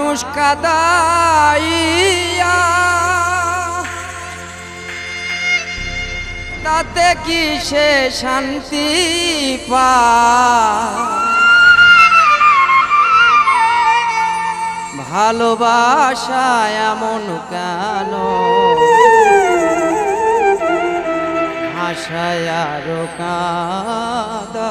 মানুষ কাদাইয়া। তাতে কি সে শান্তি পায়? ভালোবাসা এমন কেন? হাসায় আরও কাদা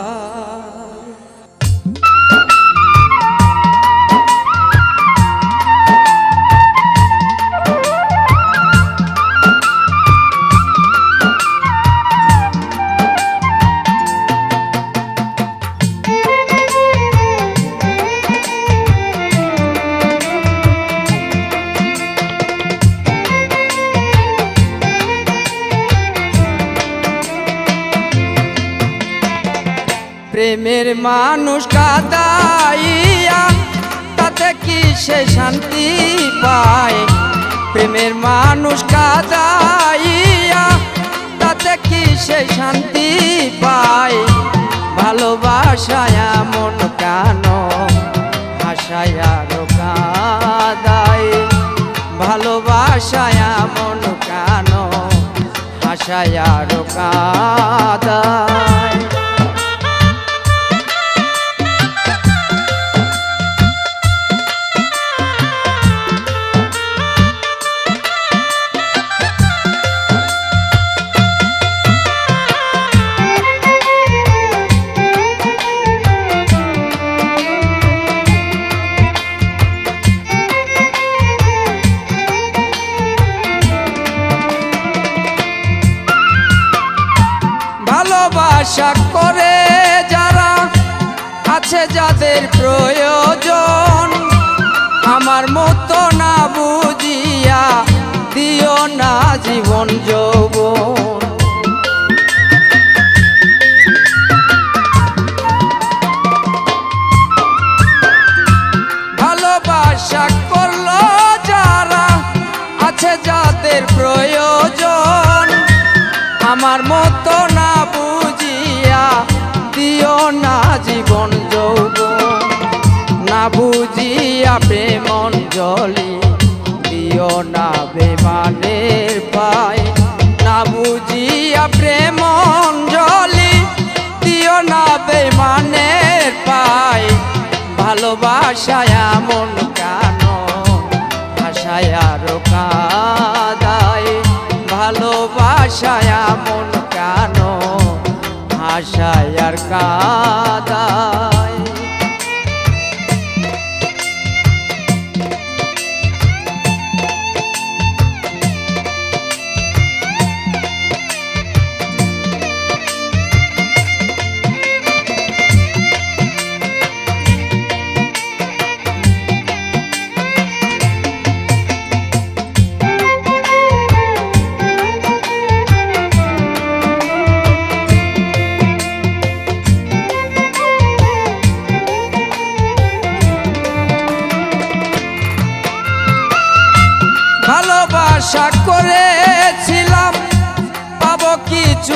প্রেমের মানুষ কাদাইয়া, তাতে কি সে শান্তি পায়? প্রেমের মানুষ কাদাইয়া, তাতে কি সে শান্তি পায়? ভালোবাসায় এমন কেন হাসায় আরও ভালোবাসায় এমন কেন হাসায় আরও কাদায়। আছে যাদের প্রয়োজন, আমার মতো না বুঝিয়া দিও না জীবন যৌবন। ভালোবাসা করল যারা, আছে যাদের প্রয়োজন, আমার মতো না বুঝিয়া দিও না জীবন না বুঝিয়া প্রেমন জলি, দিও না বেমানের পায়। না বুঝিয়া প্রেমন জলি, দিও না বেমানের পায়। ভালোবাসায় এমন কেন? ভাষায় আরও কাদায়। ভালোবাসায় এমন কেন? ভাষায় আর কাদায়।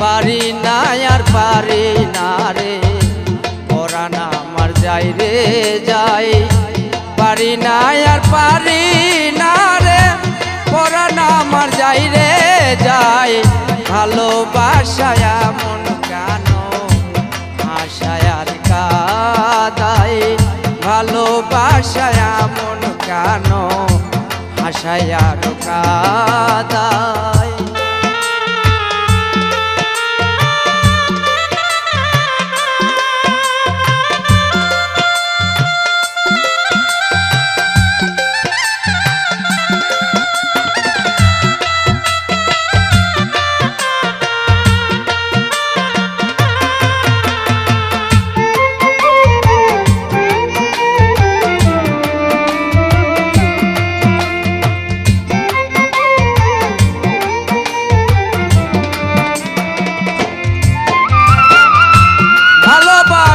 পারি না, আর পারি না রে। পরাণ আমার যাই রে, যাই। পারি না, আর পারি না রে। পরাণ আমার যাই রে, যাই। ভালোবাসায় মন কেন? আশায় আর কাদাই ভালোবাসায় মন কেন? আশায় আর কাদাই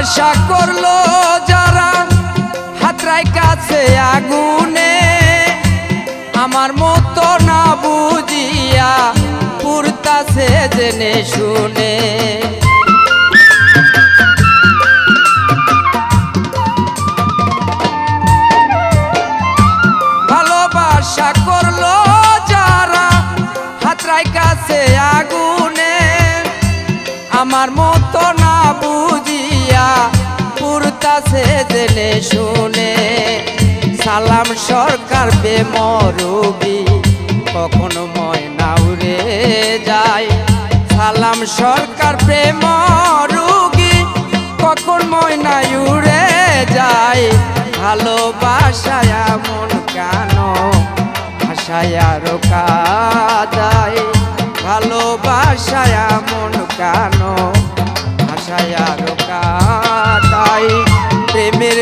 ভালোবাসা করল যারা হাতরাই কাছে আগুনে, আমার মতো না বুঝিয়া পুরতাছে জেনে শুনে। আমার মতো না পুরতাছে জেনে শুনে, সালাম সরকার বেমরুগি কখনো ময়না উড়ে যায়। সালাম সরকার প্রেম রুগী কখন ময়না উড়ে যায়। ভালোবাসায় মন কেন? ভাষায় আরও কাদায়। ভালোবাসায় মন কেন? ভাষায়